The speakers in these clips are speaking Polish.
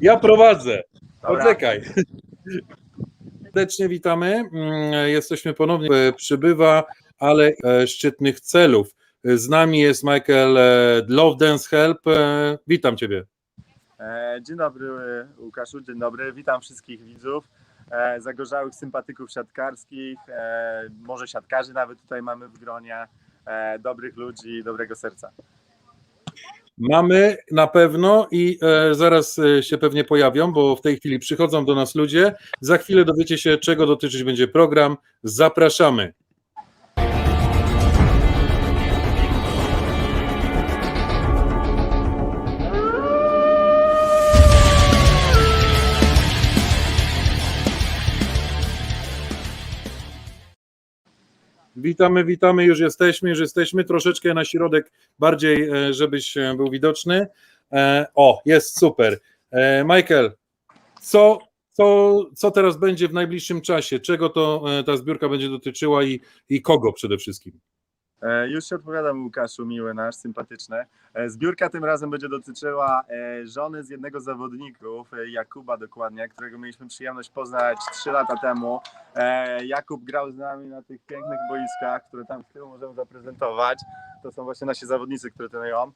Ja prowadzę. Dobra. Poczekaj. Serdecznie witamy. Mm, Jesteśmy ponownie. e, Przybywa, ale e, szczytnych celów. Z nami jest Michael e, Love Dance Help. E, Witam Ciebie. E, Dzień dobry Łukaszu, dzień dobry. Witam wszystkich widzów, e, zagorzałych sympatyków siatkarskich, e, może siatkarzy nawet tutaj mamy w gronie, e, dobrych ludzi, dobrego serca. Mamy na pewno i e, zaraz e, się pewnie pojawią, bo w tej chwili przychodzą do nas ludzie. Za chwilę dowiecie się, czego dotyczyć będzie program. Zapraszamy. Witamy, witamy, już jesteśmy, już jesteśmy. Troszeczkę na środek bardziej, e, żebyś e, był widoczny. E, O, jest super. Michael, co, co, co teraz będzie w najbliższym czasie? Czego to ta zbiórka będzie dotyczyła i, i kogo przede wszystkim? E, Już się odpowiadam Łukaszu, miły nasz, sympatyczny. E, Zbiórka tym razem będzie dotyczyła e, żony z jednego z zawodników, Jakuba dokładnie, którego mieliśmy przyjemność poznać 3 lata temu. Jakub grał z nami na tych pięknych boiskach, które tam z tyłu możemy zaprezentować. To są właśnie nasi zawodnicy, które trenują.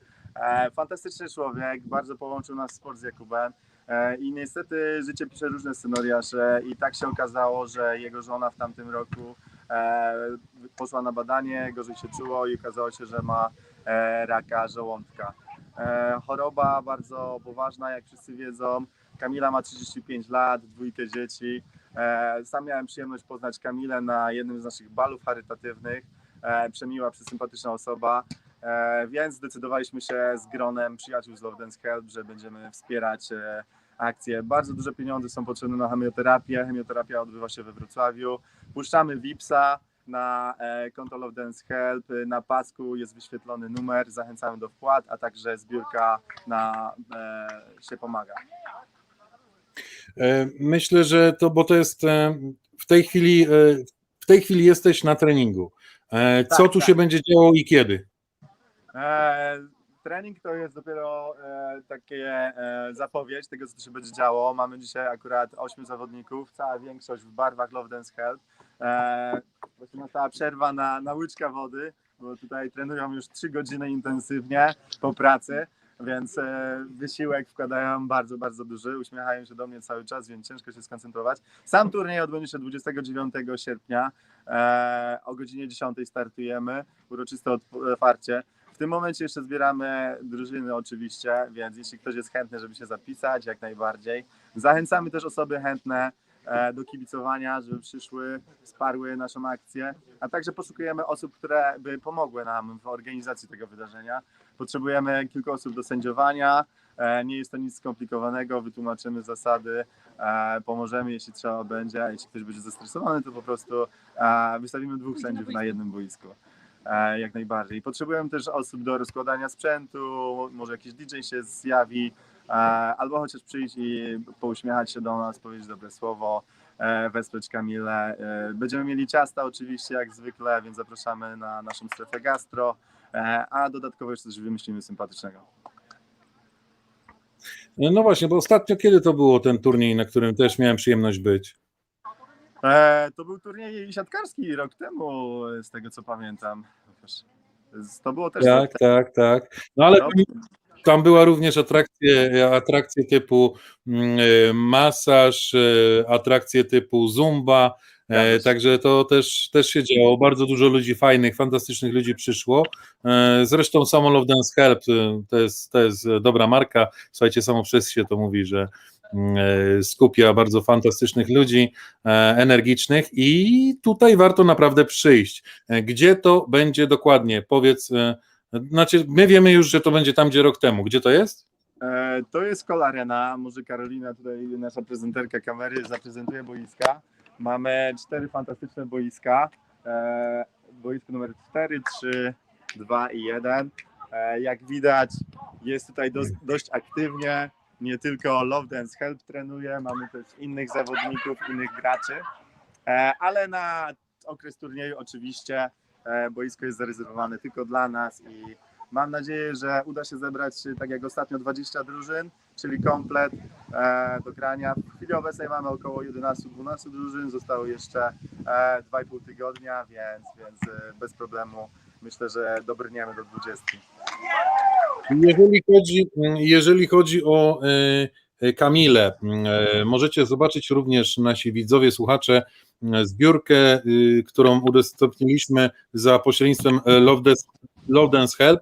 Fantastyczny człowiek, bardzo połączył nas sport z Jakubem. I niestety życie pisze różne scenariusze i tak się okazało, że jego żona w tamtym roku poszła na badanie, gorzej się czuło i okazało się, że ma e, raka żołądka. E, choroba bardzo poważna, jak wszyscy wiedzą. Kamila ma 35 lat, dwójkę dzieci. E, sam miałem przyjemność poznać Kamilę na jednym z naszych balów charytatywnych. E, przemiła, przesympatyczna osoba. E, więc zdecydowaliśmy się z gronem przyjaciół z Dance Help, że będziemy wspierać e, akcję. Bardzo duże pieniądze są potrzebne na chemioterapię. Chemioterapia odbywa się we Wrocławiu. Puszczamy VIPsa na e, konto Love Dance Help. Na pasku jest wyświetlony numer. Zachęcamy do wpłat, a także zbiórka na e, się pomaga. E, Myślę, że to, bo to jest e, w tej chwili, e, w tej chwili jesteś na treningu. E, Co Tak, tu tak. się będzie działo i kiedy? Trening to jest dopiero e, takie e, zapowiedź tego, co się będzie działo. Mamy dzisiaj akurat ośmiu zawodników, cała większość w barwach Love Dance Help. E, właśnie nastała przerwa na, na łyczka wody, bo tutaj trenują już trzy godziny intensywnie po pracy. Więc e, wysiłek wkładają bardzo, bardzo duży. Uśmiechają się do mnie cały czas, więc ciężko się skoncentrować. Sam turniej odbędzie się 29 sierpnia. E, o godzinie 10 startujemy. Uroczyste otwarcie. W tym momencie jeszcze zbieramy drużyny oczywiście, więc jeśli ktoś jest chętny, żeby się zapisać, jak najbardziej. Zachęcamy też osoby chętne e, do kibicowania, żeby przyszły, wsparły naszą akcję, a także poszukujemy osób, które by pomogły nam w organizacji tego wydarzenia. Potrzebujemy kilku osób do sędziowania, e, nie jest to nic skomplikowanego, wytłumaczymy zasady, e, pomożemy jeśli trzeba będzie, a jeśli ktoś będzie zestresowany, to po prostu wystawimy dwóch sędziów na jednym boisku. Jak najbardziej. Potrzebujemy też osób do rozkładania sprzętu, może jakiś DJ się zjawi, albo chociaż przyjść i pouśmiechać się do nas, powiedzieć dobre słowo, e, wesprzeć Kamilę. E, będziemy mieli ciasta oczywiście, jak zwykle, więc zapraszamy na naszą strefę gastro, e, a dodatkowo jeszcze coś wymyślimy sympatycznego. No właśnie, bo ostatnio kiedy to było ten turniej, na którym też miałem przyjemność być? To był turniej siatkarski rok temu, z tego co pamiętam. To było też Tak, tak, tak. No ale rok tam, była również atrakcje, atrakcje typu mm, e, masaż, e, atrakcje typu zumba, e, się. także to też, też się działo. Bardzo dużo ludzi fajnych, fantastycznych ludzi przyszło. E, Zresztą samo Love Dance Help e, to jest, to jest dobra marka. Słuchajcie, samo przez się to mówi, że skupia bardzo fantastycznych ludzi, e, energicznych i tutaj warto naprawdę przyjść. E, Gdzie to będzie dokładnie? Powiedz, e, znaczy my wiemy już, że to będzie tam, gdzie rok temu. Gdzie to jest? E, To jest Kol Arena. Może Karolina, tutaj nasza prezenterka kamery, zaprezentuje boiska. Mamy cztery fantastyczne boiska. E, Boisko numer 4, 3, 2 i 1. E, Jak widać, jest tutaj dość aktywnie. Nie tylko Love Dance Help trenuje, mamy też innych zawodników, innych graczy. E, Ale na okres turnieju oczywiście e, boisko jest zarezerwowane tylko dla nas i Mam nadzieję, że uda się zebrać, tak jak ostatnio, 20 drużyn, czyli komplet e, do grania. W chwili obecnej mamy około 11-12 drużyn, zostało jeszcze e, 2,5 tygodnia, więc, więc bez problemu myślę, że dobrniemy do 20. Jeżeli chodzi, jeżeli chodzi o e, Kamilę, e, możecie zobaczyć również nasi widzowie, słuchacze e, zbiórkę, e, którą udostępniliśmy za pośrednictwem e, Love Dance, Love Dance Help,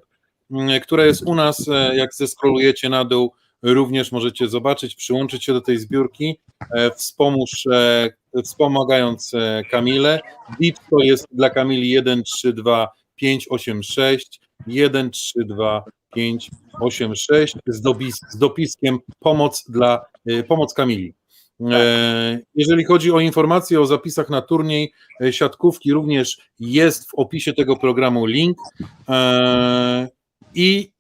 która jest u nas, e, jak zeskrolujecie na dół, również możecie zobaczyć, przyłączyć się do tej zbiórki, e, wspomóż, e, wspomagając e, Kamilę. BIP to jest dla Kamili 132 586 132 586 z, dopis, z dopiskiem pomoc dla e, pomoc Kamili. E, Jeżeli chodzi o informacje o zapisach na turniej e, siatkówki, również jest w opisie tego programu link. E, I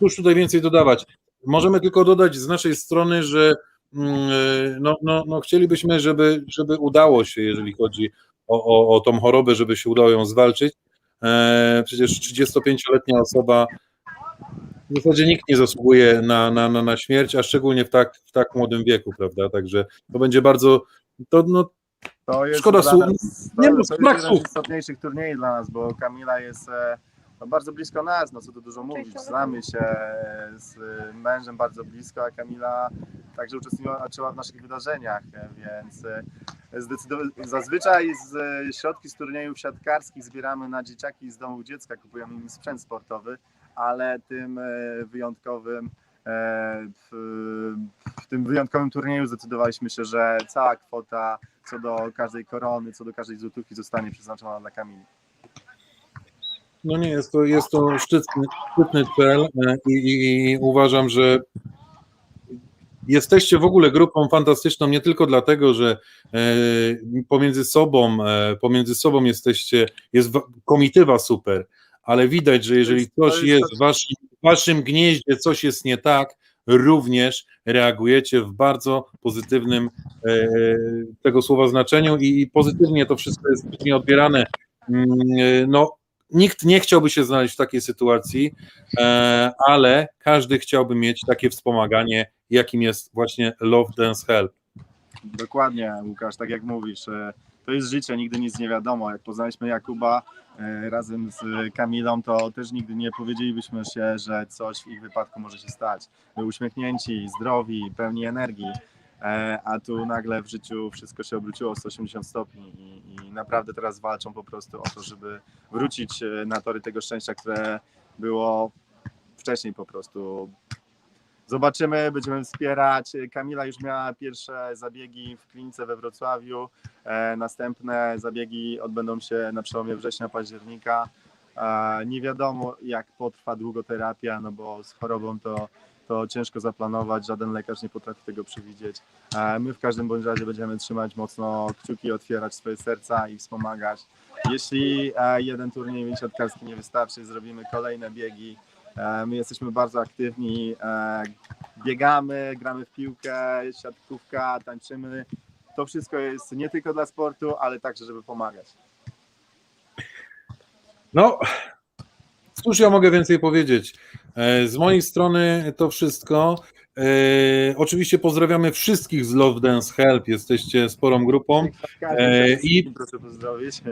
cóż tutaj więcej dodawać? Możemy tylko dodać z naszej strony, że mm, no, no, no chcielibyśmy, żeby, żeby udało się, jeżeli chodzi o, o, o tą chorobę, żeby się udało ją zwalczyć. Przecież 35-letnia osoba w zasadzie nikt nie zasługuje na, na, na, na śmierć, a szczególnie w tak, w tak młodym wieku, prawda? Także to będzie bardzo. To, no, To jest Szkoda słów. Nie to, to jest jeden z istotniejszych turniejów dla nas, bo Kamila jest e, no, bardzo blisko nas, no co tu dużo mówić. Znamy się e, z mężem bardzo blisko, a Kamila także uczestniczyła w naszych wydarzeniach, e, więc e, zdecydowanie zazwyczaj z e, środki z turniejów siatkarskich zbieramy na dzieciaki z domu dziecka, kupujemy im sprzęt sportowy, ale tym e, wyjątkowym e, w, w tym wyjątkowym turnieju zdecydowaliśmy się, że cała kwota co do każdej korony, co do każdej złotówki zostanie przeznaczona dla Kamili. no nie, jest to, jest to szczytny, szczytny cel e, i, i, i uważam, że jesteście w ogóle grupą fantastyczną nie tylko dlatego, że pomiędzy sobą, pomiędzy sobą jesteście, jest wa- komitywa super, ale widać, że jeżeli coś jest w waszym, w waszym gnieździe, coś jest nie tak, również reagujecie w bardzo pozytywnym e, tego słowa znaczeniu i, i pozytywnie to wszystko jest później odbierane. Mm, e, No, nikt nie chciałby się znaleźć w takiej sytuacji, e, ale każdy chciałby mieć takie wspomaganie, jakim jest właśnie Love Dance Help. Dokładnie, Łukasz, tak jak mówisz, e, to jest życie, nigdy nic nie wiadomo. Jak poznaliśmy Jakuba e, razem z Kamilą, to też nigdy nie powiedzielibyśmy się, że coś w ich wypadku może się stać. Byli uśmiechnięci, zdrowi, pełni energii, e, a tu nagle w życiu wszystko się obróciło o 180 stopni i, i naprawdę teraz walczą po prostu o to, żeby wrócić e, na tory tego szczęścia, które było wcześniej po prostu Zobaczymy, będziemy wspierać. Kamila już miała pierwsze zabiegi w klinice we Wrocławiu. E, następne zabiegi odbędą się na przełomie września, października. E, nie wiadomo, jak potrwa długo terapia, no bo z chorobą to, to ciężko zaplanować, żaden lekarz nie potrafi tego przewidzieć. E, my w każdym bądź razie będziemy trzymać mocno kciuki, otwierać swoje serca i wspomagać. Jeśli jeden turniej siatkarski nie wystarczy, zrobimy kolejne biegi. E, My jesteśmy bardzo aktywni, e, biegamy, gramy w piłkę, siatkówka, tańczymy. To wszystko jest nie tylko dla sportu, ale także, żeby pomagać. No, cóż ja mogę więcej powiedzieć? E, Z mojej strony to wszystko. Oczywiście pozdrawiamy wszystkich z Love Dance Help, jesteście sporą grupą E, i- i proszę pozdrowić.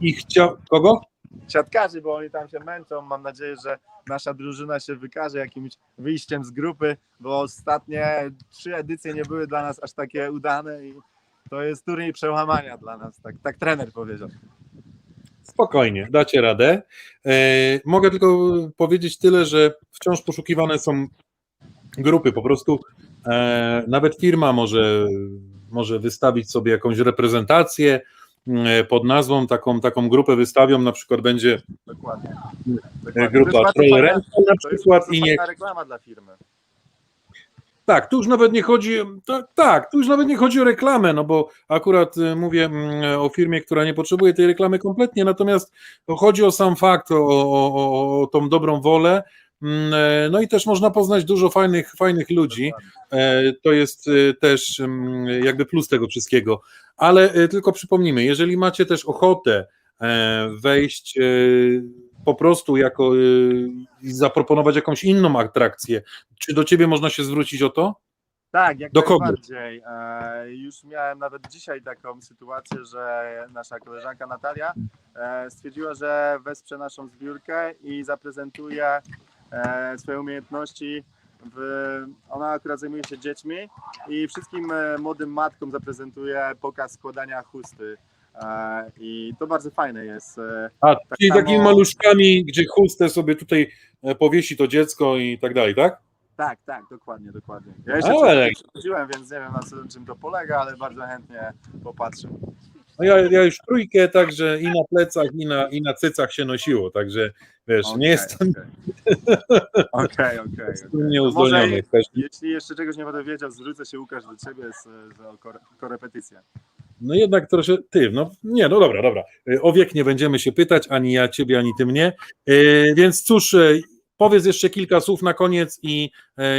i chciał... Kogo? Siatkarzy, bo oni tam się męczą. Mam nadzieję, że nasza drużyna się wykaże jakimś wyjściem z grupy, bo ostatnie trzy edycje nie były dla nas aż takie udane i to jest turniej przełamania dla nas, tak, tak trener powiedział. Spokojnie, dacie radę. E, mogę tylko powiedzieć tyle, że wciąż poszukiwane są grupy. Po prostu e, nawet firma może, może wystawić sobie jakąś reprezentację pod nazwą, taką, taką grupę wystawią, na przykład będzie Dokładnie. e, Dokładnie. Grupa jest bardzo Troll fajna- Rental na To jest przykład i nie, reklama dla firmy. Tak, tu już nawet nie chodzi, tak, tak, tu już nawet nie chodzi o reklamę, no bo akurat y, mówię mm, o firmie, która nie potrzebuje tej reklamy kompletnie, natomiast to chodzi o sam fakt, o, o, o, tą dobrą wolę, e, no i też można poznać dużo fajnych, fajnych ludzi, E, to jest y, też mm, jakby plus tego wszystkiego, ale tylko przypomnijmy, jeżeli macie też ochotę e, wejść e, po prostu jako i zaproponować jakąś inną atrakcję. Czy do ciebie można się zwrócić o to? Tak, jak Do kogo? najbardziej. E, już miałem nawet dzisiaj taką sytuację, że nasza koleżanka Natalia e, stwierdziła, że wesprze naszą zbiórkę i zaprezentuje e, swoje umiejętności. W, ona akurat zajmuje się dziećmi i wszystkim e, młodym matkom zaprezentuje pokaz składania chusty. E, I to bardzo fajne jest. E, A, czyli samo- takimi maluszkami, gdzie chustę sobie tutaj e, powiesi to dziecko i tak dalej, tak? tak, tak, dokładnie, dokładnie. Ja jeszcze Ale- nie przechodziłem, więc nie wiem na co, czym to polega, ale bardzo chętnie popatrzę. No ja, ja już trójkę, także i na plecach, i na, i na cycach się nosiło, także wiesz, nie jestem Okej, okej. okej. nieuzdolniony. Jeśli jeszcze czegoś nie będę wiedział, zwrócę się Łukasz do ciebie z, z kore- korepetycję. No jednak troszkę, ty, no nie, no dobra, dobra. Y, O wiek nie będziemy się pytać, ani ja ciebie, ani ty mnie. Y, Więc cóż, y, powiedz jeszcze kilka słów na koniec i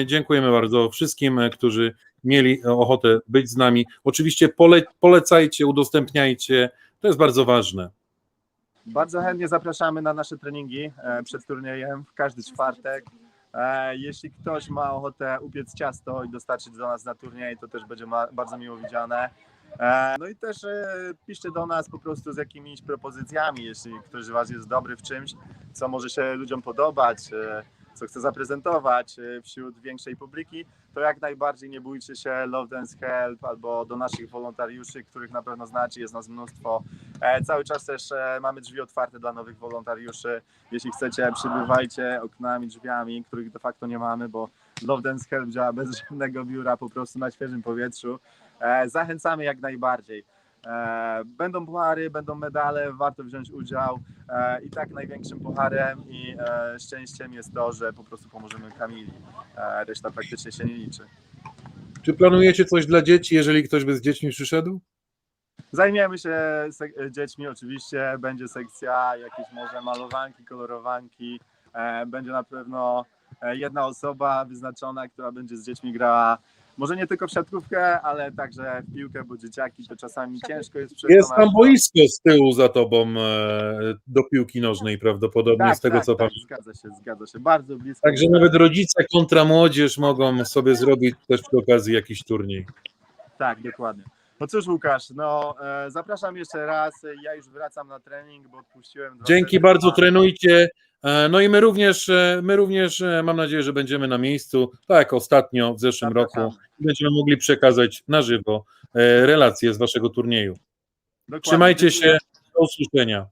y, dziękujemy bardzo wszystkim, y, którzy mieli ochotę być z nami. Oczywiście pole, polecajcie, udostępniajcie, to jest bardzo ważne. Bardzo chętnie zapraszamy na nasze treningi e, przed turniejem w każdy czwartek. E, Jeśli ktoś ma ochotę upiec ciasto i dostarczyć do nas na turniej, to też będzie bardzo miło widziane. E, No i też e, piszcie do nas po prostu z jakimiś propozycjami, jeśli ktoś z Was jest dobry w czymś, co może się ludziom podobać, e, co chce zaprezentować wśród większej publiki, to jak najbardziej nie bójcie się Love Dance Help albo do naszych wolontariuszy, których na pewno znacie, jest nas mnóstwo. Cały czas też mamy drzwi otwarte dla nowych wolontariuszy. Jeśli chcecie, przybywajcie oknami, drzwiami, których de facto nie mamy, bo Love Dance Help działa bez żadnego biura, po prostu na świeżym powietrzu. E, Zachęcamy jak najbardziej. E, Będą puchary, będą medale, warto wziąć udział. E, I tak największym pucharem i szczęściem jest to, że po prostu pomożemy Kamili. Reszta praktycznie się nie liczy. Czy planujecie coś dla dzieci, jeżeli ktoś by z dziećmi przyszedł? Zajmiemy się dziećmi oczywiście, będzie sekcja jakieś może malowanki, kolorowanki, będzie na pewno jedna osoba wyznaczona, która będzie z dziećmi grała może nie tylko w siatkówkę, ale także w piłkę, bo dzieciaki to czasami ciężko jest przekonać. Jest tam boisko z tyłu za tobą e, do piłki nożnej prawdopodobnie, tak, z tego tak, co tak, pamiętam. Zgadza się, zgadza się, bardzo blisko. Także nawet rodzice kontra młodzież mogą sobie zrobić też przy okazji jakiś turniej. Tak, dokładnie. No cóż Łukasz, no e, zapraszam jeszcze raz, ja już wracam na trening, bo odpuściłem Dzięki bardzo, trenujcie. E, No i my również, e, my również e, mam nadzieję, że będziemy na miejscu, tak jak ostatnio w zeszłym Zapraszamy. roku. Będziemy mogli przekazać na żywo relacje z waszego turnieju. Dokładnie, Trzymajcie się, do usłyszenia.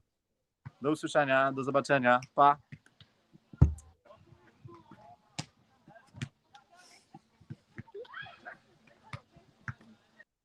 Do usłyszenia, do zobaczenia. Pa.